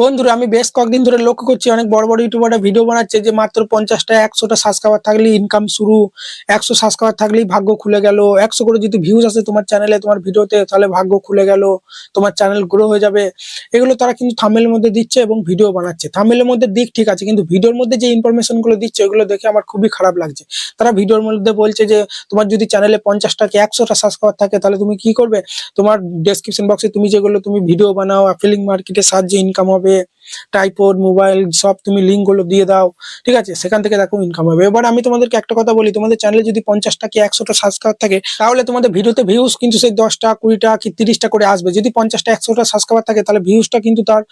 বন্ধুরা, আমি বেশ কয়েকদিন ধরে লক্ষ্য করছি অনেক বড় বড় ইউটিউবাররা ভিডিও বানাচ্ছে যে মাত্র পঞ্চাশটা, একশোটা সাবস্ক্রাইবার থাকলেই ইনকাম শুরু, একশো সাবস্ক্রাইবার থাকলেই ভাগ্য খুলে গেল, একশো করে যদি ভিউজ আসে তোমার চ্যানেলে তোমার ভিডিওতে তাহলে ভাগ্য খুলে গেল, তোমার চ্যানেল গ্রো হয়ে যাবে। এগুলো তারা কিন্তু থামেলের মধ্যে দিচ্ছে এবং ভিডিও বানাচ্ছে। থামেলের মধ্যে দিক ঠিক আছে, কিন্তু ভিডিওর মধ্যে যে ইনফরমেশনগুলো দিচ্ছে এগুলো দেখে আমার খুবই খারাপ লাগছে। তারা ভিডিওর মধ্যে বলছে যে, তোমার যদি চ্যানেলে পঞ্চাশটা কি একশোটা সাবস্ক্রাইবার থাকে, তাহলে তুমি কি করবে? তোমার ডেসক্রিপশন বক্সে তুমি যেগুলো তুমি ভিডিও বানাও অ্যাফিলিং মার্কেটের সাহায্যে ইনকাম হবে হবে টাইপোড মোবাইল সব তুমি লিঙ্কগুলো দিয়ে দাও, ঠিক আছে? সেখান থেকে দেখো ইনকাম হবে। এবার আমি তোমাদেরকে একটা কথা বলি, তোমাদের চ্যানেলে যদি পঞ্চাশটা কি একশোটা সাবস্ক্রাইব থাকে, তাহলে তোমাদের ভিডিওতে ভিউজ কিন্তু সেই দশটা, কুড়িটা কি তিরিশটা করে আসবে। যদি পঞ্চাশটা, একশোটা সাবস্ক্রাইবার থাকে, তাহলে ভিউজটা কিন্তু তার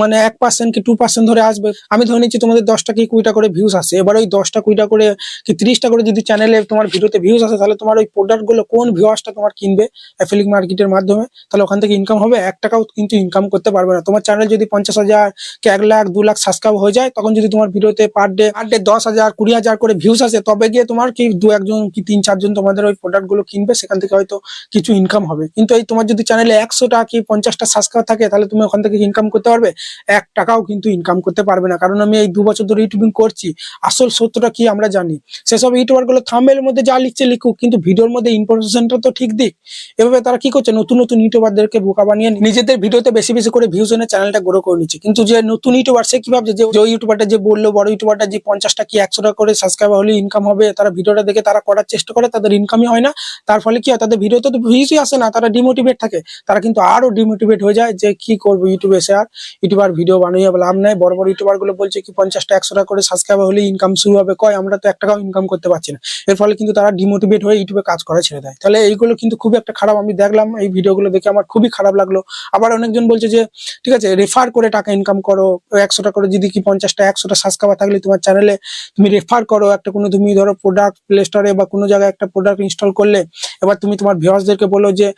মানে এক পার্সেন্ট কি টু পার্সেন্ট ধরে আসবে। আমি ধরে নিচ্ছি তোমাদের দশটা কি কুড়িটা করে ভিউজ আসে। এবার ওই দশটা, কুড়িটা করে কি তিরিশটা করে যদি চ্যানেলে তোমার ভিডিওতে ভিউজ আসে, তাহলে তোমার ওই প্রোডাক্টগুলো কোন ভিউয়ার্সটা তোমার কিনবে অ্যাফিলিক মার্কেটের মাধ্যমে, তাহলে ওখান থেকে ইনকাম হবে। এক টাকাও কিন্তু ইনকাম করতে পারবে না। তোমার চ্যানেল যদি পঞ্চাশ হাজার কি এক লাখ, দু লাখ সাবস্ক্রাইব হয়ে যায়, তখন যদি তোমার ভিডিওতে পার ডে পার ডে দশ হাজার, কুড়ি হাজার করে ভিউস আসে, তবে গিয়ে তোমার কি দু একজন কি তিন চারজন তোমাদের ওই প্রোডাক্টগুলো কিনবে, সেখান থেকে হয়তো কিছু ইনকাম হবে। কিন্তু এই তোমার যদি চ্যানেলে একশোটা কি পঞ্চাশটা সাবস্ক্রাইব থাকে, তাহলে তুমি ওখান থেকে ইনকাম করতে পারবে। এক টাকাও কিন্তু ইনকাম করতে পারবে না, কারণ আমি এই দু বছর ধরে ইউটিউবিং করছি। আসল সত্যটা কি আমরা জানি? সেসব ইউটিউবারগুলো থাম্বেলের মধ্যে যা লিখছে লিখুক, কিন্তু ভিডিওর মধ্যে ইনফরমেশনটা তো ঠিক দিক। এভাবে তারা কি করছে? নতুন নতুন ইউটিউবারদেরকে বোকা বানিয়ে নিজেদের ভিডিওতে বেশি বেশি করে ভিউজ এনে চ্যানেলটা গ্রো করে নিচ্ছে। কিন্তু যে নতুন ইউটিউবার সে কি ভাবছে? যে ইউটিউবারটা যে বলল, বড় ইউটিউবারটা যে পঞ্চাশটা কি একশোটা করে সাবস্ক্রাইবার হলে ইনকাম হবে, তারা ভিডিওটা দেখে তারা করার চেষ্টা করে, তাদের ইনকামই হয় না। তার ফলে কি হয়, তাদের ভিডিওতে তো ভিউজই আসে না, তারা ডিমোটিভেট থাকে। তারা কিন্তু আরও ডিমোটিভেট হয়ে যায় যে, কি করব ইউটিউবে এসে আর? ইউটিউবার ভিডিও বানিয়ে লাভ নাই। বড় বড় ইউটিউবারগুলো বলছে কি, পঞ্চাশটা একশোটা করে সাবস্ক্রাইবার হলে ইনকাম শুরু হবে। কয়, আমরা তো এক টাকাও ইনকাম করতে পারছি না। এর ফলে কিন্তু তারা ডিমোটিভেট হয়ে ইউটিউবে কাজ করা ছেড়ে দেয়। তাহলে এইগুলো কিন্তু খুবই একটা খারাপ। আমি দেখলাম এই ভিডিওগুলো দেখে আমার খুবই খারাপ লাগল। আবার অনেকজন বলছে যে, ঠিক আছে রেফার করে টাকা ইনকাম করো, একশোটা করে যদি কি পঞ্চাশটা, একশোটা সাবস্ক্রাইবার থাকলে তোমার চ্যানেলে তুমি রেফার করো, একটা কোনো তুমি ধরো প্রোডাক্ট প্লে স্টোরে বা কোনো জায়গায় একটা প্রোডাক্ট ইনস্টল করলে, এবার তুমি তোমার ভিউয়ার্সদেরকে বলো যে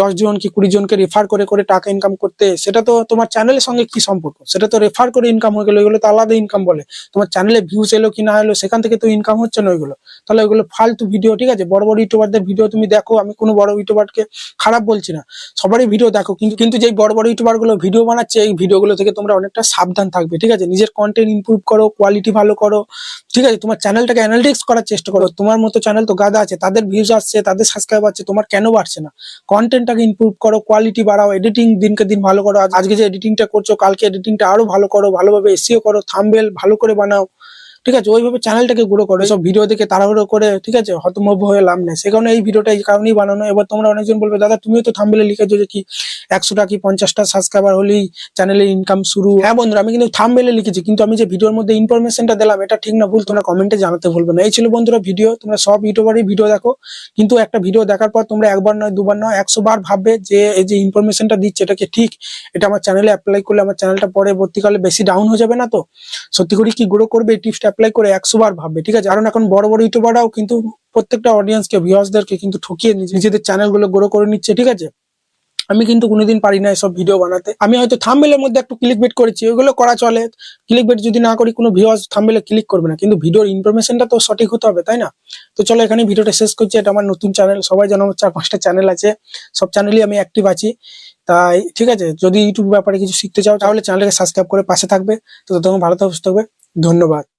দশ জন কি কুড়ি জনকে রেফার করে করে টাকা ইনকাম করতে, সেটা তো তোমার চ্যানেলের সঙ্গে কি সম্পর্ক? সেটা তো রেফার করে ইনকাম হয়ে গেলো, এগুলো তো আলাদা ইনকাম বলে। তোমার চ্যানেলে ভিউজ এলো কি না এলো, সেখান থেকে তো ইনকাম হচ্ছে না ওইগুলো। তাহলে ওইগুলো ফালতু ভিডিও ঠিক আছে? বড় বড় ইউটিউবারদের ভিডিও তুমি দেখো, আমি কোনো বড় ইউটিউবারকে খারাপ বলছি না। সবারই ভিডিও দেখো, কিন্তু কিন্তু যেই বড় বড় ইউটিউবারগুলো ভিডিও বানাচ্ছে, এই ভিডিওগুলো থেকে তোমরা অনেকটা সাবধান থাকবে, ঠিক আছে? নিজের কন্টেন্ট ইম্প্রুভ করো কোয়ালিটি ভালো করো, ঠিক আছে? তোমার চ্যানেলটাকে অ্যানালিটিক্স করার চেষ্টা করো। তোমার মতো চ্যানেল তো গাদা আছে, তাদের ভিউজ আসছে, তাদের সাবস্ক্রাইব আছে তোমার কেন বাড়ছে না? কন্টেন্টটাকে ইম্প্রুভ করো কোয়ালিটি বাড়াও এডিটিং দিনকে দিন ভালো করো। আজকে যে এডিটিংটা করছ, কালকে এডিটিংটা আরও ভালো করো, ভালোভাবে এসিও করো থামবেল ভালো করে বানাও। ঠিক আছে? ওইভাবে চ্যানেলটাকে গ্রো করো, সব ভিডিও দেখে তাড়াহুড়ো করে, ঠিক আছে? হতমভ হয়ে লাভ নেই। সে কারণে এই ভিডিওটা এই কারণেই বানানো। এবার তোমরা অনেকজন বলবে, দাদা, তুমিও তো থাম্বেলে লিখেছো যে কি একশোটা কি পঞ্চাশটা সাবস্ক্রাইবার হলেই চ্যানেলে ইনকাম শুরু? হ্যাঁ বন্ধুরা, আমি কিন্তু থাম্বেলে লিখেছি, কিন্তু আমি যে ভিডিওর মধ্যে ইনফরমেশনটা দিলাম, এটা ঠিক না, ভুল তোমরা কমেন্টে জানাতে ভুলবে না। এই ছিল বন্ধুরা ভিডিও তোমরা সব ইউটিউবারই ভিডিও দেখো। কিন্তু একটা ভিডিও দেখার পর তোমরা একবার নয়, দুবার নয়, একশো বার ভাববে যে এই যে ইনফরমেশনটা দিচ্ছে, এটা কি ঠিক? এটা আমার চ্যানেলে অ্যাপ্লাই করলে আমার চ্যানেলটা পরবর্তীকালে বেশি ডাউন হয়ে যাবে না তো? সত্যি করে কি গ্রো করবে এই টিপসটা অ্যাপ্লাই করে একশো বার ভাববে, ঠিক আছে? কারণ এখন বড় বড় ইউটিউবাররাও কিন্তু প্রত্যেকটা অডিয়েন্সকে ভিউয়ার্সদেরকে কিন্তু ঠকিয়ে নিজে- নিজেদের চ্যানেলগুলো গ্রো করে নিচ্ছে, ঠিক আছে? আমি কিন্তু কোনোদিন পারি না এসব ভিডিও বানাতে। আমি হয়তো থাম্বেলের মধ্যে একটু ক্লিক বেট করেছি, ওইগুলো করা চলে। ক্লিক বেট যদি না করি, কোনো ভিউয়ার্স থাম্বেলে ক্লিক করবে না। কিন্তু ভিডিওর ইনফরমেশনটা তো সঠিক হতে হবে, তাই না? তো চলো এখানে ভিডিওটা শেষ করছি, এটা আমার নতুন চ্যানেল সবাই জানো চার পাঁচটা চ্যানেল আছে, সব চ্যানেলই আমি অ্যাক্টিভ আছি। তাই, ঠিক আছে? যদি ইউটিউব ব্যাপারে কিছু শিখতে চাও, তাহলে চ্যানেলকে সাবস্ক্রাইব করে পাশে থাকবে। তো তখন ভালো থাকবে। ধন্যবাদ।